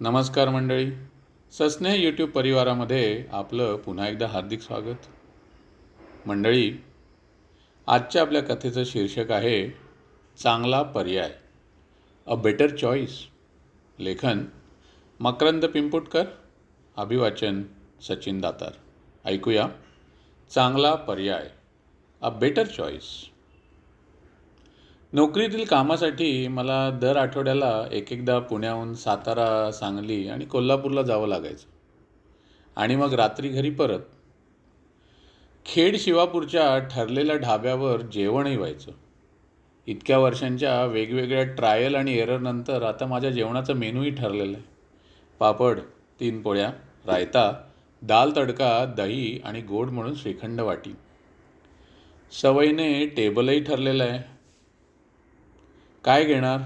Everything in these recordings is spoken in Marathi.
नमस्कार मंडळी. सस्नेह यूट्यूब परिवारामध्ये आपलं पुन्हा एकदा हार्दिक स्वागत. मंडळी आजच्या आपल्या कथेचं शीर्षक आहे चांगला पर्याय. अ बेटर चॉईस लेखन मकरंद पिंपुटकर. अभिवाचन सचिन दातार. ऐकूया चांगला पर्याय अ बेटर चॉईस नोकरीतील कामासाठी मला दर आठवड्याला एक एकदा पुण्याहून सातारा सांगली आणि कोल्हापूरला जावं लागायचं. आणि मग रात्री घरी परत. खेड शिवापूरच्या ठरलेल्या ढाब्यावर जेवणही व्हायचं. इतक्या वर्षांच्या वेगवेगळ्या ट्रायल आणि एररनंतर आता माझ्या जेवणाचं मेनूही ठरलेलं आहे. पापड तीन पोळ्या रायता दाल तडका दही आणि गोड म्हणून श्रीखंड वाटी. सवयीने टेबलही ठरलेलं आहे. काय घेणार?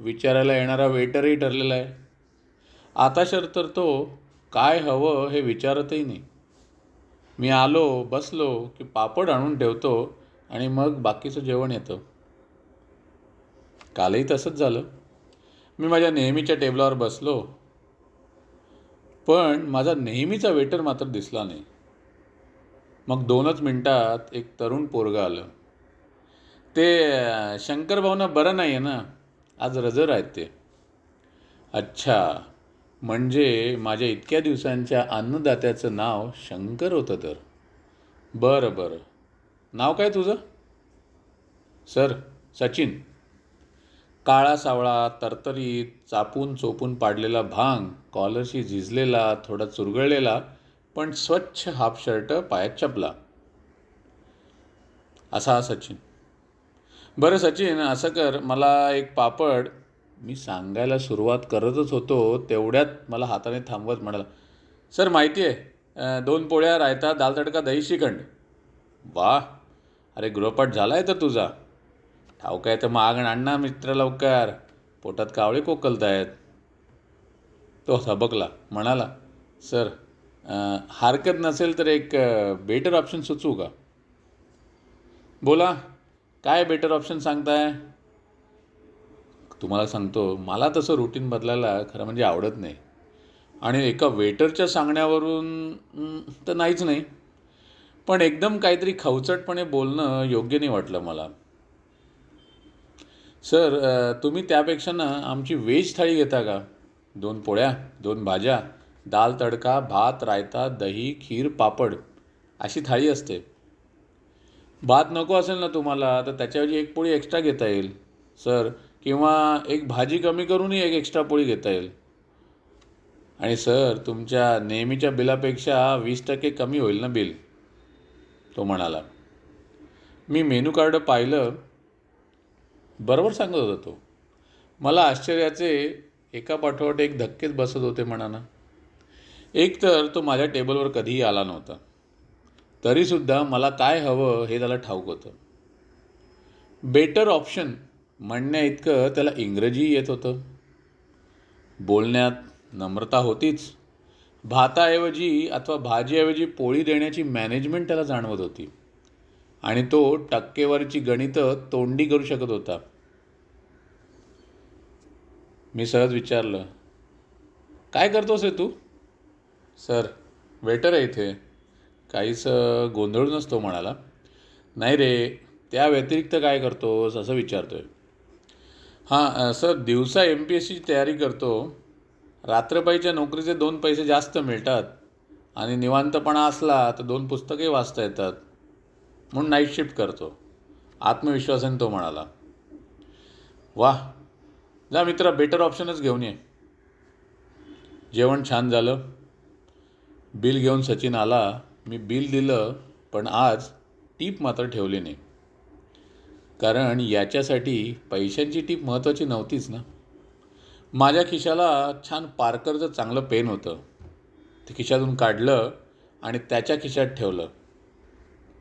विचारायला येणारा वेटरही ठरलेला आहे. आता शर तर तो काय हवं हे विचारतही नाही. मी आलो बसलो की पापड आणून ठेवतो आणि मग बाकीचं जेवण येतं. कालही तसंच झालं. मी माझ्या नेहमीच्या टेबलावर बसलो. पण माझा नेहमीचा वेटर मात्र दिसला नाही. मग दोनच मिनटात एक तरुण पोरगं आलं. ते अं, शंकर बरं नाही आहे ना. आज रजर आहेत ते. अच्छा. म्हणजे माझ्या इतक्या दिवसांच्या अन्नदात्याचं नाव शंकर होतं तर. बरं बरं. नाव काय तुझं? सर सचिन. काळा सावळा तरतरीत चापून चोपून पाडलेला भांग कॉलरशी झिजलेला थोडा चुरगळलेला पण स्वच्छ हाफ शर्ट पायात चपला. असा हा सचिन. बरं सचिन असं कर. मला एक पापड मी सांगायला सुरुवात करतच होतो तेवढ्यात मला हाताने थांबवत म्हणाला सर माहिती आहे दोन पोळ्या रायता दाल तडका दही श्रीखंड. वा अरे गृहपाठ झाला आहे तर तुझा. ठाऊक आहे तर मागण अण्णा मित्र लवकर. पोटात कावळे कोकलत आहेत तो थबकला म्हणाला सर हरकत नसेल तर एक बेटर ऑप्शन सुचवू का? बोला. काय बेटर ऑप्शन सांगताय? तुम्हाला सांगतो मला तसं रुटीन बदलायला खरं म्हणजे आवडत नाही. आणि एका वेटरच्या सांगण्यावरून तर नाहीच नाही. पण एकदम काहीतरी खवचटपणे बोलणं योग्य नाही वाटलं मला. सर तुम्ही त्यापेक्षा ना आमची व्हेज थाळी घेता का? दोन पोळ्या दोन भाज्या दाल तडका भात रायता दही खीर पापड अशी थाळी असते. भात नको असेल ना तुम्हाला तर त्याच्याऐवजी एक पोळी एक्स्ट्रा घेता येईल सर किंवा एक भाजी कमी करूनही एक एक्स्ट्रा पोळी घेता येईल. आणि सर तुमच्या नेहमीच्या बिलापेक्षा वीस टक्के कमी होईल ना बिल तो म्हणाला. मी मेनू कार्ड पाहिलं बरोबर सांगत होता तो. मला आश्चर्याचे एका पाठोपाठ एक धक्केच बसत होते म्हणाना. एक तर तो माझ्या टेबलवर कधीही आला नव्हता. तरीसुद्धा मला काय हवं हे त्याला ठाऊक होतं. बेटर ऑप्शन म्हणण्या इतकं त्याला इंग्रजीही येत होतं. बोलण्यात नम्रता होतीच. भाताऐवजी अथवा भाजीऐवजी पोळी देण्याची मॅनेजमेंट त्याला जाणवत होती. आणि तो टक्केवारीची गणितं तोंडी करू शकत होता. मी सहज विचारलं काय करतोस रे तू? सर वेटर आहे इथे. काहीच गोंधळूनच तो म्हणाला नाही रे त्या व्यतिरिक्त काय करतोस असं विचारतो आहे हां सर दिवसा एम पी एस सीची तयारी करतो. रात्रपाईच्या नोकरीचे दोन पैसे जास्त मिळतात आणि निवांतपणा असला तर दोन पुस्तके वाचता येतात. म्हणून नाईट शिफ्ट करतो. आत्मविश्वासाने तो म्हणाला वा जा मित्रा बेटर ऑप्शनच घेऊन ये. जेवण छान झालं. बिल घेऊन सचिन आला. मी बिल दिलं पण आज टीप मात्र ठेवली नाही. कारण याच्यासाठी पैशांची टीप महत्त्वाची नव्हतीच ना. माझ्या खिशाला छान पार्करचं चांगलं पेन होतं. ते खिशातून काढलं आणि त्याच्या खिशात ठेवलं.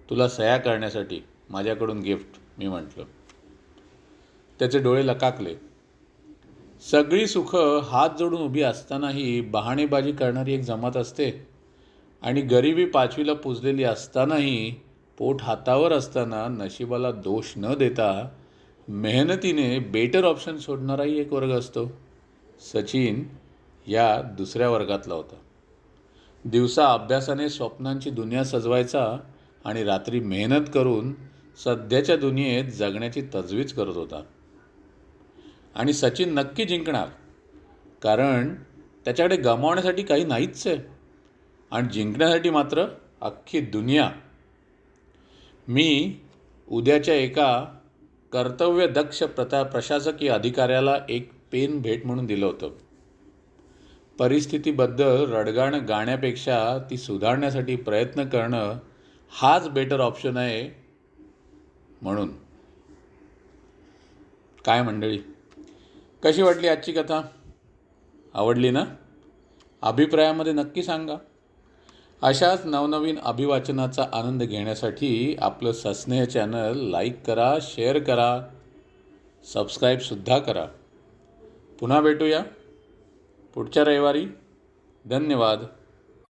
तुला सह्या करण्यासाठी माझ्याकडून गिफ्ट मी म्हटलं. त्याचे डोळे लकाकले. सगळी सुखं हात जोडून उभी असतानाही बहाणेबाजी करणारी एक जमात असते. आणि गरिबी पाचवीला पुजलेली असतानाही पोट हातावर असताना नशिबाला दोष न देता मेहनतीने बेटर ऑप्शन सोडणाराही एक वर्ग असतो. सचिन या दुसऱ्या वर्गातला होता. दिवसा अभ्यासाने स्वप्नांची दुनिया सजवायचा आणि रात्री मेहनत करून सध्याच्या दुनियेत जगण्याची तजवीज करत होता. आणि सचिन नक्की जिंकणार कारण त्याच्याकडे गमावण्यासाठी काही नाहीच आहे. आणि जिंकण्यासाठी मात्र अख्खी दुनिया मी उद्याच्या एका कर्तव्यदक्ष प्रता प्रशासकीय अधिकाऱ्याला एक पेन भेट म्हणून दिलं होतं. परिस्थितीबद्दल रडगाणं गाण्यापेक्षा ती सुधारण्यासाठी प्रयत्न करणं हाच बेटर ऑप्शन आहे म्हणून. काय मंडळी? कशी वाटली आजची कथा? आवडली ना? अभिप्रायामध्ये नक्की सांगा. अशाच नवनवीन अभिवाचनाचा आनंद घेण्यासाठी आपलं सस्नेह चॅनल लाईक करा शेअर करा सबस्क्राईबसुद्धा करा. पुन्हा भेटूया पुढच्या रविवारी. धन्यवाद.